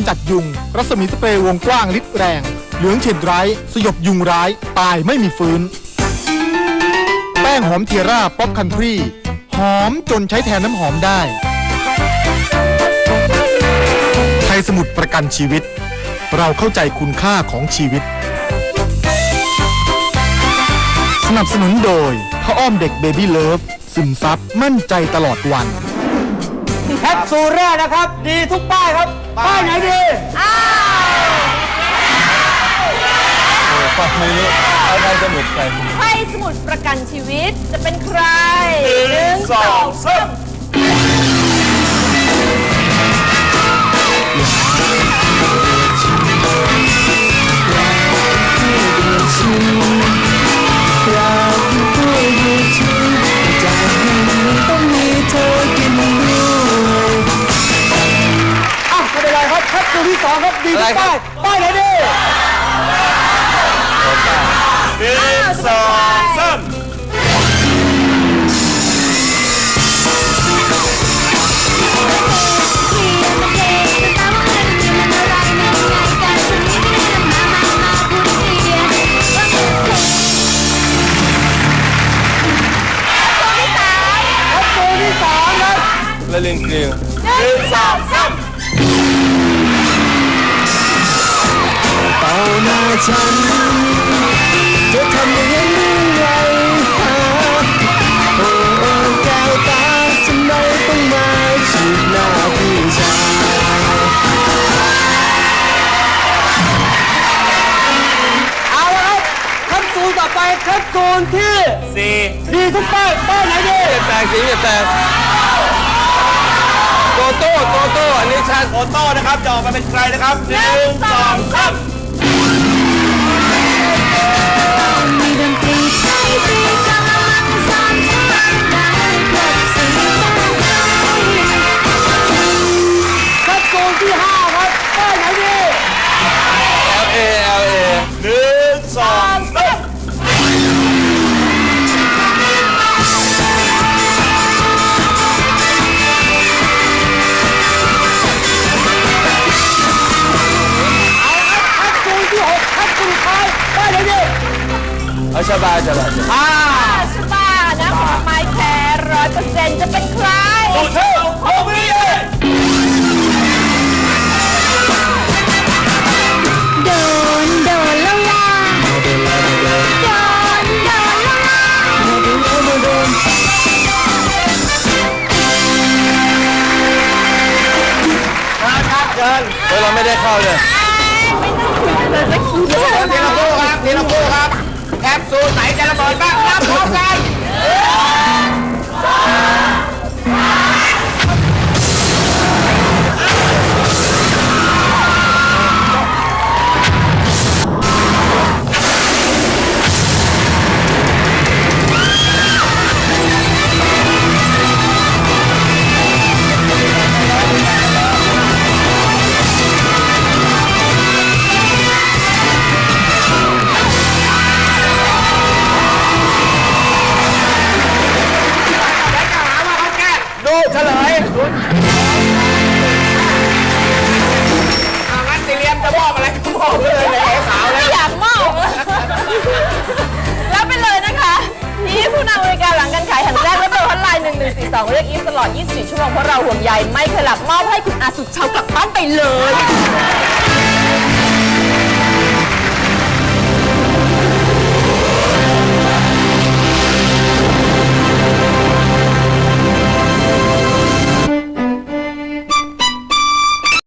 ำจัดยุง รัศมีสเปรย์วงกว้างฤทธิ์แรง เหลืองเฉดร้าย สยบยุงร้าย ตายไม่มีฟื้น แป้งหอมเทียร่าป๊อปคันทรีหอมจนใช้แทนน้ำหอมได้ ไทยสมุดประกันชีวิต เราเข้าใจคุณค่าของชีวิต สนับสนุนโดยพระอ้อมเด็กเบบี้เลิฟซึมซับมั่นใจตลอดวัน แคปซูลแรกนะครับ ดีทุกป้ายครับ ป้ายไหนดีปักมือเอาใครจะหมดไปไพ่สมุดประกันชีวิตจะเป็นใครหนึ่งสอง ไรครับแคปซูลที่สองครับดีทุกป้ายป้ายไหนดีหนึ่งสองสามแคปซูลที่สามครับและลิงเกลียวหนึ่งสองสาม ฉัน จะทำอย่างนั้นไงฮะโอ้แก้วตาทำไมต้องมาฉีดหน้าพี่ชายเอาละครับแคปซูลต่อไปแคปซูลที่สี่ดีทุกป้ายป้ายไหนดีเจ็ดแปดสีเจ็ดแปดโตโต้โตโต้อันนี้ชัดโตโต้นะครับจะออกมาเป็นใครนะครับหนึ่งสองสาม มีดน เอาชาบาชาบาอ่าชะตานะผลไม้แท้ร้อยเปอร์เซ็นต์จะเป็นใครโอเชโอเบียโดน โดนแล้วล่ะโดน โดนแล้วล่ะเฮ้ยเราไม่ได้เข้าเลยทีละคู่ครับทีละคู่ครับ แคปซู ล ยงั้นซีเลียมจะมอบอะไรก็มอบเลยเลยขาวเลยไม่อยากมอบรับไปเลยนะคะนี่ผู้นำบริการหลังการขายแห่งแรกและเบอร์ฮอตไลน์1142 เรียกอีฟตลอด 24 ชั่วโมงเพราะเราห่วงใยไม่เคยหลับมอบให้คุณอาสุดเชากลับบ้านไปเลย